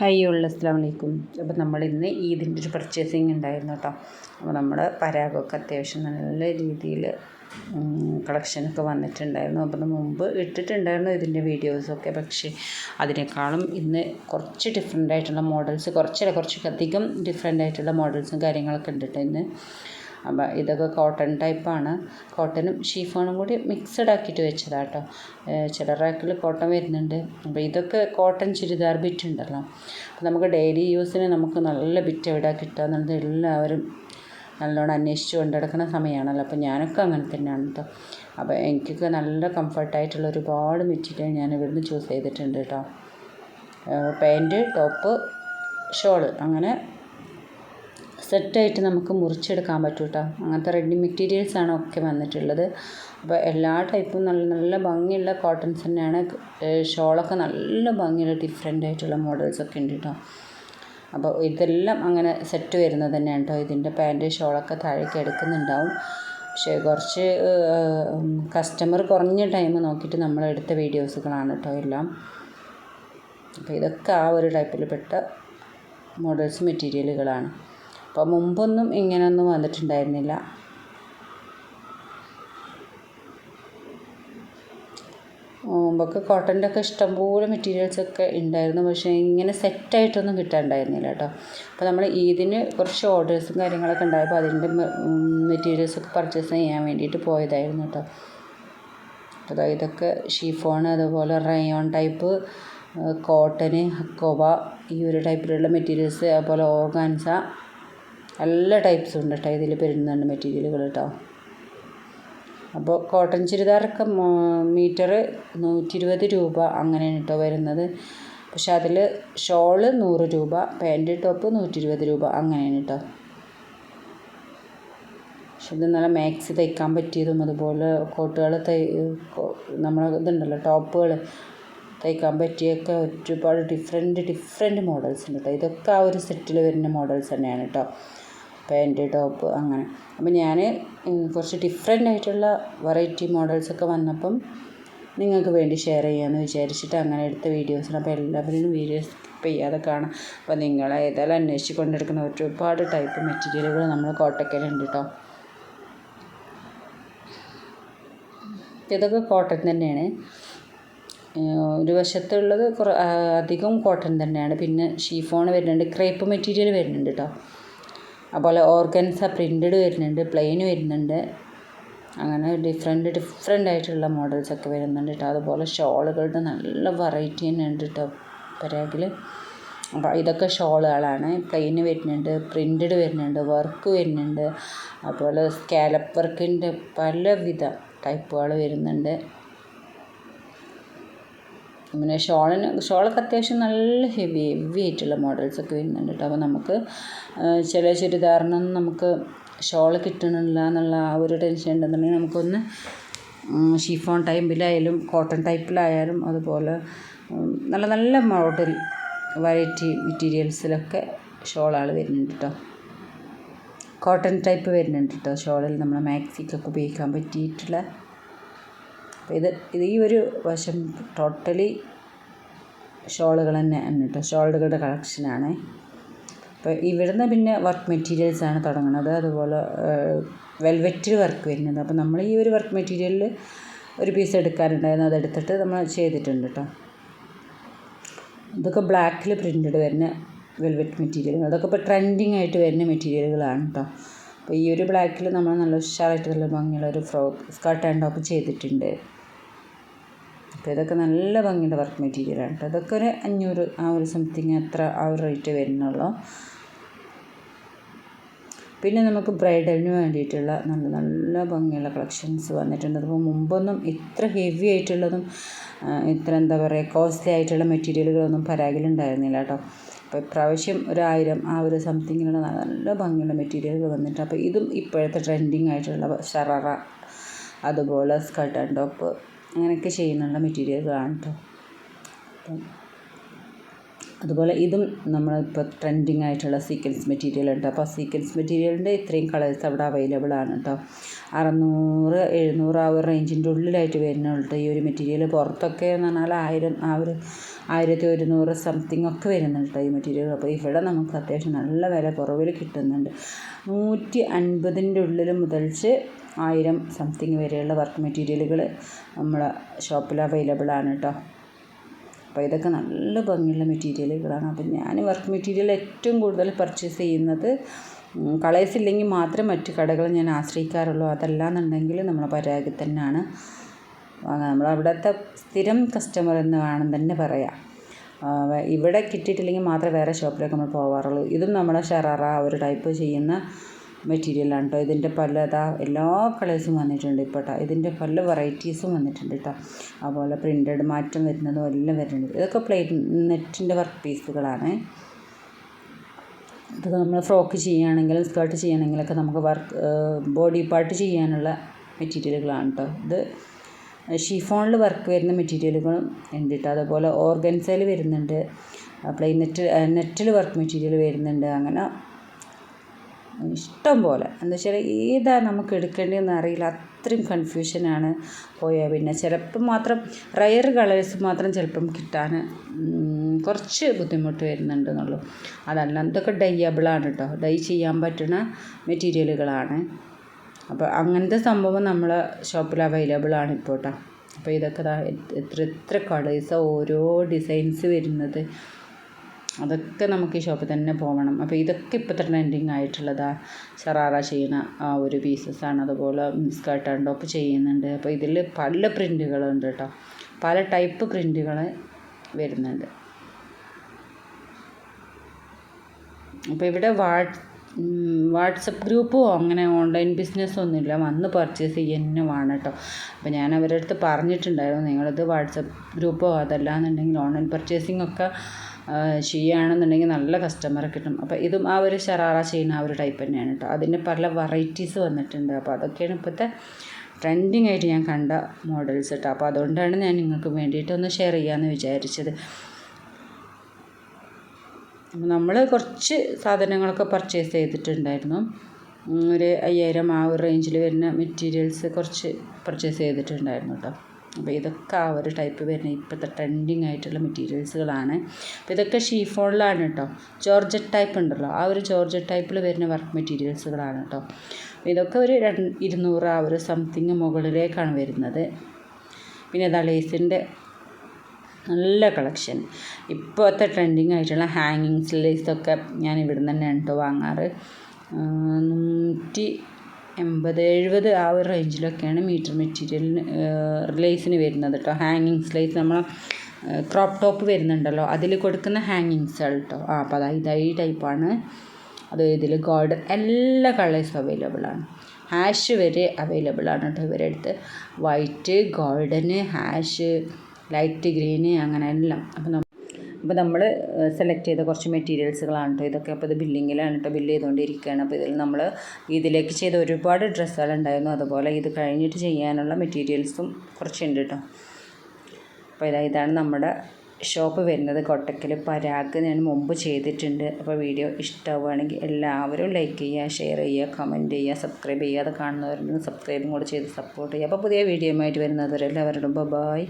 Hi ഉള്ള അസ്സാം അപ്പോൾ നമ്മൾ ഇന്ന് ഈദിന്റെ ഒരു പർച്ചേസിങ് ഉണ്ടായിരുന്നു കേട്ടോ അപ്പോൾ നമ്മുടെ പരാഗമൊക്കെ അത്യാവശ്യം നല്ല രീതിയിൽ കളക്ഷനൊക്കെ വന്നിട്ടുണ്ടായിരുന്നു. അപ്പം മുമ്പ് ഇട്ടിട്ടുണ്ടായിരുന്നു ഇതിന്റെ വീഡിയോസൊക്കെ പക്ഷേ അതിനേക്കാളും ഇന്ന് കുറച്ച് ഡിഫറെന്റ് ആയിട്ടുള്ള മോഡൽസ് കുറച്ചല്ല കുറച്ചൊക്കെ അധികം ഡിഫറെന്റ് ആയിട്ടുള്ള മോഡൽസും കാര്യങ്ങളൊക്കെ ഉണ്ട് ഇന്ന് അപ്പം ഇതൊക്കെ കോട്ടൺ ടൈപ്പാണ് കോട്ടനും ഷീഫോണും കൂടി മിക്സഡ് ആക്കിയിട്ട് വെച്ചതാണ് കേട്ടോ ചില റാക്കിൽ കോട്ടൺ വരുന്നുണ്ട്. അപ്പോൾ ഇതൊക്കെ കോട്ടൺ ചുരിദാർ ബിറ്റ് ഉണ്ടല്ലോ. അപ്പോൾ നമുക്ക് ഡെയിലി യൂസിന് നമുക്ക് നല്ല ബിറ്റ് എവിടെ കിട്ടുക എന്നുള്ളത് എല്ലാവരും നല്ലോണം അന്വേഷിച്ച് കൊണ്ട് നടക്കുന്ന സമയമാണല്ലോ. അപ്പോൾ ഞാനൊക്കെ അങ്ങനെ തന്നെയാണ് കേട്ടോ അപ്പോൾ എനിക്കൊക്കെ നല്ല കംഫർട്ടായിട്ടുള്ള ഒരുപാട് മെറ്റീരിയൽ ഞാൻ ഇവിടുന്ന് ചൂസ് ചെയ്തിട്ടുണ്ട് കേട്ടോ പാന്റ് ടോപ്പ് ഷോൾ അങ്ങനെ സെറ്റായിട്ട് നമുക്ക് മുറിച്ചെടുക്കാൻ പറ്റും കേട്ടോ അങ്ങനത്തെ റെഡി മെറ്റീരിയൽസാണ് ഒക്കെ വന്നിട്ടുള്ളത്. അപ്പോൾ എല്ലാ ടൈപ്പും നല്ല നല്ല ഭംഗിയുള്ള കോട്ടൺസ് തന്നെയാണ്. ഷോളൊക്കെ നല്ല ഭംഗിയുള്ള ഡിഫറെന്റ് ആയിട്ടുള്ള മോഡൽസൊക്കെ ഉണ്ട് കേട്ടോ അപ്പോൾ ഇതെല്ലാം അങ്ങനെ സെറ്റ് വരുന്നത് തന്നെയാണ് കേട്ടോ ഇതിന്റെ പാന്റ് ഷോളൊക്കെ താഴേക്ക് എടുക്കുന്നുണ്ടാവും. പക്ഷേ കുറച്ച് കസ്റ്റമർ കുറഞ്ഞ ടൈം നോക്കിയിട്ട് നമ്മൾ എടുത്ത വീഡിയോസുകളാണ് കേട്ടോ എല്ലാം. അപ്പോൾ ഇതൊക്കെ ആ ഒരു ടൈപ്പിൽ പെട്ട മോഡൽസ് മെറ്റീരിയലുകളാണ് അപ്പോൾ മുമ്പൊന്നും ഇങ്ങനെയൊന്നും വന്നിട്ടുണ്ടായിരുന്നില്ല. മുമ്പൊക്കെ കോട്ടന്റെ ഒക്കെ ഇഷ്ടംപോലെ മെറ്റീരിയൽസ് ഒക്കെ ഉണ്ടായിരുന്നു പക്ഷേ ഇങ്ങനെ സെറ്റായിട്ടൊന്നും കിട്ടാണ്ടായിരുന്നില്ല കേട്ടോ. അപ്പോൾ നമ്മൾ ഈദിന് കുറച്ച് ഓർഡേഴ്സും കാര്യങ്ങളൊക്കെ ഉണ്ടായപ്പോൾ അതിന്റെ മെറ്റീരിയൽസൊക്കെ പർച്ചേസ് ചെയ്യാൻ വേണ്ടിയിട്ട് പോയതായിരുന്നു കേട്ടോ. അതായത് ഇതൊക്കെ ഷീഫോൺ അതുപോലെ റയോൺ ടൈപ്പ് കോട്ടന് ഹക്കോബ ഈ ഒരു ടൈപ്പിലുള്ള മെറ്റീരിയൽസ് അതുപോലെ ഓർഗാൻസ എല്ലാ ടൈപ്സും ഉണ്ട് കേട്ടോ ഇതിൽ പെരുന്നാണ്ട് മെറ്റീരിയലുകൾ കേട്ടോ അപ്പോൾ കോട്ടൺ ചുരിദാറൊക്കെ മീറ്റർ നൂറ്റി ഇരുപത് രൂപ അങ്ങനെയാണ് കേട്ടോ വരുന്നത്. പക്ഷെ അതിൽ ഷോൾ നൂറ് രൂപ പാന്റ് ടോപ്പ് നൂറ്റി ഇരുപത് രൂപ അങ്ങനെയാണ് കേട്ടോ പക്ഷെ ഇത് നല്ല മാക്സി തയ്ക്കാൻ പറ്റിയതും അതുപോലെ കോട്ടുകൾ തൈ നമ്മൾ ഇതുണ്ടല്ലോ ടോപ്പുകൾ തയ്ക്കാൻ പറ്റിയൊക്കെ ഒരുപാട് ഡിഫറെന്റ് ഡിഫറെന്റ് മോഡൽസ് ഉണ്ട് കേട്ടോ ഇതൊക്കെ ആ ഒരു സെറ്റിൽ വരുന്ന മോഡൽസ് തന്നെയാണ് കേട്ടോ പാന്റ് ടോപ്പ് അങ്ങനെ. അപ്പം ഞാൻ കുറച്ച് ഡിഫറെന്റ് ആയിട്ടുള്ള വെറൈറ്റി മോഡൽസൊക്കെ വന്നപ്പം നിങ്ങൾക്ക് വേണ്ടി ഷെയർ ചെയ്യാമെന്ന് വിചാരിച്ചിട്ട് അങ്ങനെ എടുത്ത വീഡിയോസാണ് അപ്പോൾ എല്ലാവരും വീഡിയോസ് സ്കിപ്പ് ചെയ്യാതെ കാണാം. അപ്പോൾ നിങ്ങൾ ഏതായാലും അന്വേഷിച്ച് കൊണ്ടെടുക്കുന്ന ഒരുപാട് ടൈപ്പ് മെറ്റീരിയലുകൾ നമ്മൾ കോട്ടക്കലുണ്ട് കേട്ടോ ഇതൊക്കെ കോട്ടൺ തന്നെയാണ്. ഒരു വശത്തുള്ളത് കുറ അധികം കോട്ടൺ തന്നെയാണ്. പിന്നെ ഷീഫോൺ വരുന്നുണ്ട് ക്രേപ്പ് മെറ്റീരിയൽ വരുന്നുണ്ട് കേട്ടോ അതുപോലെ ഓർഗൻസ പ്രിന്റഡ് വരുന്നുണ്ട് പ്ലെയിൻ വരുന്നുണ്ട്. അങ്ങനെ ഡിഫറെന്റ് ഡിഫറെന്റ് ആയിട്ടുള്ള മോഡൽസൊക്കെ വരുന്നുണ്ട് കേട്ടോ അതുപോലെ ഷോളുകളുടെ നല്ല വെറൈറ്റി തന്നെ ഉണ്ട് കേട്ടോ പരാഗിൽ അപ്പോൾ ഇതൊക്കെ ഷോളുകളാണ്. പ്ലെയിൻ വരുന്നുണ്ട് പ്രിന്റഡ് വരുന്നുണ്ട് വർക്ക് വരുന്നുണ്ട്. അതുപോലെ സ്കാലപ്പ് വർക്കിന്റെ പലവിധ ടൈപ്പുകൾ വരുന്നുണ്ട്. പിന്നെ ഷോളിന് ഷോളൊക്കെ അത്യാവശ്യം നല്ല ഹെവി ഹെവി ആയിട്ടുള്ള മോഡൽസൊക്കെ വരുന്നുണ്ട് കേട്ടോ അപ്പോൾ നമുക്ക് ചില ചുരിദാറിനൊന്നും നമുക്ക് ഷോൾ കിട്ടണില്ല എന്നുള്ള ആ ഒരു ടെൻഷൻ ഉണ്ടെന്നുണ്ടെങ്കിൽ നമുക്കൊന്ന് ഷിഫോൺ ടൈപ്പിലായാലും കോട്ടൺ ടൈപ്പിലായാലും അതുപോലെ നല്ല നല്ല മോഡൽ വെറൈറ്റി മെറ്റീരിയൽസിലൊക്കെ ഷോളാൾ വരുന്നുണ്ട് കേട്ടോ കോട്ടൺ ടൈപ്പ് വരുന്നുണ്ട് കേട്ടോ ഷോളിൽ നമ്മൾ മാക്സിക്കൊക്കെ ഉപയോഗിക്കാൻ പറ്റിയിട്ടുള്ള അപ്പോൾ ഇത് ഇത് ഈ ഒരു വശം ടോട്ടലി ഷോളുകൾ തന്നെയാണ് കേട്ടോ ഷോളുകളുടെ കളക്ഷനാണ് അപ്പോൾ ഇവിടുന്ന് പിന്നെ വർക്ക് മെറ്റീരിയൽസാണ് തുടങ്ങുന്നത് അതുപോലെ വെൽവെറ്റിൽ വർക്ക് വരുന്നത്. അപ്പോൾ നമ്മൾ ഈ ഒരു വർക്ക് മെറ്റീരിയലിൽ ഒരു പീസ് എടുക്കാനുണ്ടായിരുന്നു അതെടുത്തിട്ട് നമ്മൾ ചെയ്തിട്ടുണ്ട് കേട്ടോ ഇതൊക്കെ ബ്ലാക്കിൽ പ്രിന്റഡ് വരുന്ന വെൽവെറ്റ് മെറ്റീരിയലുകൾ അതൊക്കെ ഇപ്പോൾ ട്രെൻഡിങ് ആയിട്ട് വരുന്ന മെറ്റീരിയലുകളാണ് കേട്ടോ അപ്പോൾ ഈ ഒരു ബ്ലാക്കിൽ നമ്മൾ നല്ല ഉഷാറായിട്ട് നല്ല ഭംഗിയുള്ള ഒരു ഫ്രോക്ക് സ്കർട്ട് ആൻഡ് ടോപ്പ് ചെയ്തിട്ടുണ്ട്. അപ്പോൾ ഇതൊക്കെ നല്ല ഭംഗിയുടെ വർക്ക് മെറ്റീരിയലാണ് കേട്ടോ ഇതൊക്കെ ഒരു അഞ്ഞൂറ് ആ ഒരു സംതിങ് അത്ര ആ ഒരു റേറ്റ് വരുന്നുള്ളൂ. പിന്നെ നമുക്ക് ബ്രൈഡലിന് വേണ്ടിയിട്ടുള്ള നല്ല നല്ല ഭംഗിയുള്ള കളക്ഷൻസ് വന്നിട്ടുണ്ട്. അപ്പോൾ മുമ്പൊന്നും ഇത്ര ഹെവി ആയിട്ടുള്ളതും ഇത്ര എന്താ പറയുക കോസ്റ്റ്ലി ആയിട്ടുള്ള മെറ്റീരിയലുകളൊന്നും പരാഗിലുണ്ടായിരുന്നില്ല കേട്ടോ അപ്പോൾ ഇപ്രാവശ്യം ഒരു ആയിരം ആ ഒരു സംതിങ്ങിലുള്ള നല്ല ഭംഗിയുള്ള മെറ്റീരിയലുകൾ വന്നിട്ട് അപ്പോൾ ഇതും ഇപ്പോഴത്തെ ട്രെൻഡിങ് ആയിട്ടുള്ള ഷററ അതുപോലെ സ്കർട്ട് ആൻഡ് ടോപ്പ് അങ്ങനെയൊക്കെ ചെയ്യുന്നുള്ള മെറ്റീരിയലുകളാണ് കേട്ടോ അതുപോലെ ഇതും നമ്മളിപ്പോൾ ട്രെൻഡിങ് ആയിട്ടുള്ള സീക്വൻസ് മെറ്റീരിയൽ ഉണ്ട്. അപ്പോൾ സീക്വൻസ് മെറ്റീരിയലിന്റെ ഇത്രയും കളേഴ്സ് അവിടെ അവൈലബിൾ ആണ് കേട്ടോ അറുന്നൂറ് എഴുന്നൂറ് ആ ഒരു റേഞ്ചിന്റെ ഉള്ളിലായിട്ട് വരുന്നുണ്ട് ഈ ഒരു മെറ്റീരിയൽ പുറത്തൊക്കെ എന്ന് പറഞ്ഞാൽ ആയിരം ആ ഒരു ആയിരത്തി ഒരുന്നൂറ് സംതിങ് ഒക്കെ വരുന്നുണ്ട് ഈ മെറ്റീരിയൽ അപ്പോൾ ഇവിടെ നമുക്ക് അത്യാവശ്യം നല്ല വില കുറവിൽ കിട്ടുന്നുണ്ട്. നൂറ്റി അൻപതിന്റെ ഉള്ളിൽ മുതൽച്ച് ആയിരം സംതിങ് വരെയുള്ള വർക്ക് മെറ്റീരിയലുകൾ നമ്മളെ ഷോപ്പിൽ അവൈലബിൾ ആണ് കേട്ടോ അപ്പോൾ ഇതൊക്കെ നല്ല ഭംഗിയുള്ള മെറ്റീരിയലുകളാണ്. അപ്പം ഞാൻ വർക്ക് മെറ്റീരിയൽ ഏറ്റവും കൂടുതൽ പർച്ചേസ് ചെയ്യുന്നത് കളേഴ്സ് ഇല്ലെങ്കിൽ മാത്രമേ മറ്റു കടകൾ ഞാൻ ആശ്രയിക്കാറുള്ളൂ. അതല്ലാന്നുണ്ടെങ്കിൽ നമ്മളെ പരാഗി തന്നെയാണ്. നമ്മൾ നമ്മളവിടുത്തെ സ്ഥിരം കസ്റ്റമർ എന്ന് വേണം തന്നെ പറയാം. ഇവിടെ കിട്ടിയിട്ടില്ലെങ്കിൽ മാത്രമേ വേറെ ഷോപ്പിലേക്ക് നമ്മൾ പോകാറുള്ളൂ ഇതും നമ്മളെ ഷെറാറ ഒരു ടൈപ്പ് ചെയ്യുന്ന മെറ്റീരിയലാണ് കേട്ടോ ഇതിന്റെ പല ഇതാ എല്ലാ കളേഴ്സും വന്നിട്ടുണ്ട് ഇപ്പോൾ കേട്ടോ ഇതിന്റെ പല വെറൈറ്റീസും വന്നിട്ടുണ്ട് കേട്ടോ അതുപോലെ പ്രിന്റഡ് മാറ്റം വരുന്നതും എല്ലാം വരുന്നുണ്ട്. ഇതൊക്കെ പ്ലേറ്റ് നെറ്റിന്റെ വർക്ക് പീസുകളാണ് ഇത് നമ്മൾ ഫ്രോക്ക് ചെയ്യുകയാണെങ്കിലും സ്കേർട്ട് ചെയ്യുകയാണെങ്കിലൊക്കെ നമുക്ക് വർക്ക് ബോഡി പാർട്ട് ചെയ്യാനുള്ള മെറ്റീരിയലുകളാണ് കേട്ടോ ഇത് ഷിഫോണിൽ വർക്ക് വരുന്ന മെറ്റീരിയലുകളും ഉണ്ട് കേട്ടോ അതുപോലെ ഓർഗൻസയിൽ വരുന്നുണ്ട്. പ്ലെയിൻ നെറ്റ് നെറ്റിൽ വർക്ക് മെറ്റീരിയൽ വരുന്നുണ്ട്. അങ്ങനെ ഇഷ്ടം പോലെ എന്താ വെച്ചാൽ ഏതാ നമുക്ക് എടുക്കേണ്ടതെന്ന് അറിയില്ല. അത്രയും കൺഫ്യൂഷനാണ് പോയാൽ പിന്നെ ചിലപ്പം മാത്രം റയർ കളേഴ്സ് മാത്രം ചിലപ്പം കിട്ടാൻ കുറച്ച് ബുദ്ധിമുട്ട് വരുന്നുണ്ടെന്നുള്ളൂ. അതല്ല ഇതൊക്കെ ഡയ്യബിളാണ് കേട്ടോ ഡൈ ചെയ്യാൻ പറ്റുന്ന മെറ്റീരിയലുകളാണ് അപ്പോൾ അങ്ങനത്തെ സംഭവം നമ്മളെ ഷോപ്പിൽ അവൈലബിൾ ആണ് ഇപ്പോൾ അപ്പോൾ ഇതൊക്കെ എത്ര എത്ര കളേഴ്സാണ് ഓരോ ഡിസൈൻസ് വരുന്നത്. അതൊക്കെ നമുക്ക് ഈ ഷോപ്പിൽ തന്നെ പോകണം അപ്പോൾ ഇതൊക്കെ ഇപ്പോഴത്തെ ട്രെൻഡിങ് ആയിട്ടുള്ളതാ. ഷറാറ ചെയ്യുന്ന ആ ഒരു പീസസാണ് അതുപോലെ സ്കേർട്ട് ആൻഡ് ടോപ്പ് ചെയ്യുന്നുണ്ട്. അപ്പോൾ ഇതിൽ പല പ്രിന്റുകളുണ്ട് കേട്ടോ പല ടൈപ്പ് പ്രിന്റുകൾ വരുന്നുണ്ട്. അപ്പോൾ ഇവിടെ വാട്ട് വാട്സപ്പ് ഗ്രൂപ്പോ അങ്ങനെ ഓൺലൈൻ ബിസിനസ്സോ ഒന്നുമില്ല വന്ന് പർച്ചേസ് ചെയ്യുന്നതാണ് കേട്ടോ അപ്പോൾ ഞാൻ അവരുടെ അടുത്ത് പറഞ്ഞിട്ടുണ്ടായിരുന്നു. നിങ്ങളിത് വാട്സപ്പ് ഗ്രൂപ്പോ അതല്ലാന്നുണ്ടെങ്കിൽ ഓൺലൈൻ പർച്ചേസിംഗ് ഒക്കെ ചെയ്യുകയാണെന്നുണ്ടെങ്കിൽ നല്ല കസ്റ്റമറെ കിട്ടും. അപ്പോൾ ഇതും ആ ഒരു ഷറാറ ചെയ്യുന്ന ആ ഒരു ടൈപ്പ് തന്നെയാണ് കേട്ടോ അതിന് പല വെറൈറ്റീസ് വന്നിട്ടുണ്ട്. അപ്പോൾ അതൊക്കെയാണ് ഇപ്പോഴത്തെ ട്രെൻഡിങ് ആയിട്ട് ഞാൻ കണ്ട മോഡൽസ് കേട്ടോ അപ്പോൾ അതുകൊണ്ടാണ് ഞാൻ നിങ്ങൾക്ക് വേണ്ടിയിട്ട് ഒന്ന് ഷെയർ ചെയ്യാമെന്ന് വിചാരിച്ചത്. നമ്മൾ കുറച്ച് സാധനങ്ങളൊക്കെ പർച്ചേസ് ചെയ്തിട്ടുണ്ടായിരുന്നു. ഒരു അയ്യായിരം ആ ഒരു റേഞ്ചിൽ വരുന്ന മെറ്റീരിയൽസ് കുറച്ച് പർച്ചേസ് ചെയ്തിട്ടുണ്ടായിരുന്നു കേട്ടോ അപ്പോൾ ഇതൊക്കെ ആ ഒരു ടൈപ്പ് വരുന്ന ഇപ്പോഴത്തെ ട്രെൻഡിങ് ആയിട്ടുള്ള മെറ്റീരിയൽസുകളാണ് അപ്പോൾ ഇതൊക്കെ ഷീഫോണിലാണ് കേട്ടോ. ജോർജറ്റ് ടൈപ്പ് ഉണ്ടല്ലോ. ആ ഒരു ജോർജറ്റ് ടൈപ്പിൽ വരുന്ന വർക്ക് മെറ്റീരിയൽസുകളാണ് കേട്ടോ. ഇതൊക്കെ ഒരു ഇരുന്നൂറ് ആ ഒരു സംതിങ് മുകളിലേക്കാണ് വരുന്നത്. പിന്നെ ഇതാ ലേസിന്റെ നല്ല കളക്ഷൻ ഇപ്പോഴത്തെ ട്രെൻഡിങ് ആയിട്ടുള്ള ഹാങ്ങിങ്സ് ലേസൊക്കെ ഞാൻ ഇവിടുന്ന് തന്നെ കേട്ടോ വാങ്ങാറ്. നൂറ്റി എൺപത് എഴുപത് ആ ഒരു റേഞ്ചിലൊക്കെയാണ് മീറ്റർ മെറ്റീരിയലിന് ലേസിന് വരുന്നത് കേട്ടോ ഹാങ്ങിങ്സ് ലേസ് നമ്മൾ ക്രോപ്പ് ടോപ്പ് വരുന്നുണ്ടല്ലോ. അതിൽ കൊടുക്കുന്ന ഹാങ്ങിങ്സുകൾ കേട്ടോ ആ അപ്പോൾ അതാ ഇതാ ഈ ടൈപ്പാണ് അത് ഇതിൽ ഗോൾഡൻ എല്ലാ കളേഴ്സും അവൈലബിൾ ആണ്. ഹാഷ് വരെ അവൈലബിൾ ആണ് കേട്ടോ ഇവരുടെ അടുത്ത് white golden ash light green അങ്ങനെ എല്ലാം. അപ്പോൾ അപ്പോൾ നമ്മൾ സെലക്ട് ചെയ്ത കുറച്ച് മെറ്റീരിയൽസുകളാണ് കേട്ടോ ഇതൊക്കെ അപ്പോൾ ഇത് ബില്ലിങ്ങിലാണ് കേട്ടോ ബില്ല് ചെയ്തുകൊണ്ടിരിക്കുകയാണ് അപ്പോൾ ഇതിൽ നമ്മൾ ഇതിലേക്ക് ചെയ്ത ഒരുപാട് ഡ്രസ്സുകളുണ്ടായിരുന്നു അതുപോലെ ഇത് കഴിഞ്ഞിട്ട് ചെയ്യാനുള്ള മെറ്റീരിയൽസും കുറച്ചുണ്ട് കേട്ടോ അപ്പോൾ ഇതാ ഇതാണ് നമ്മുടെ ഷോപ്പ് വരുന്നത്. കൊട്ടക്കൽ പരാഗ് ഞാൻ മുമ്പ് ചെയ്തിട്ടുണ്ട്. അപ്പോൾ വീഡിയോ ഇഷ്ടമാവുകയാണെങ്കിൽ എല്ലാവരും ലൈക്ക് ചെയ്യുക ഷെയർ ചെയ്യുക കമന്റ് ചെയ്യുക സബ്സ്ക്രൈബ് ചെയ്യുക അത് കാണുന്നവരുണ്ടെങ്കിൽ സബ്സ്ക്രൈബും കൂടെ ചെയ്ത് സപ്പോർട്ട് ചെയ്യുക. അപ്പോൾ പുതിയ വീഡിയോ ആയിട്ട് വരുന്നത് വരെ എല്ലാവരോടും ബൈ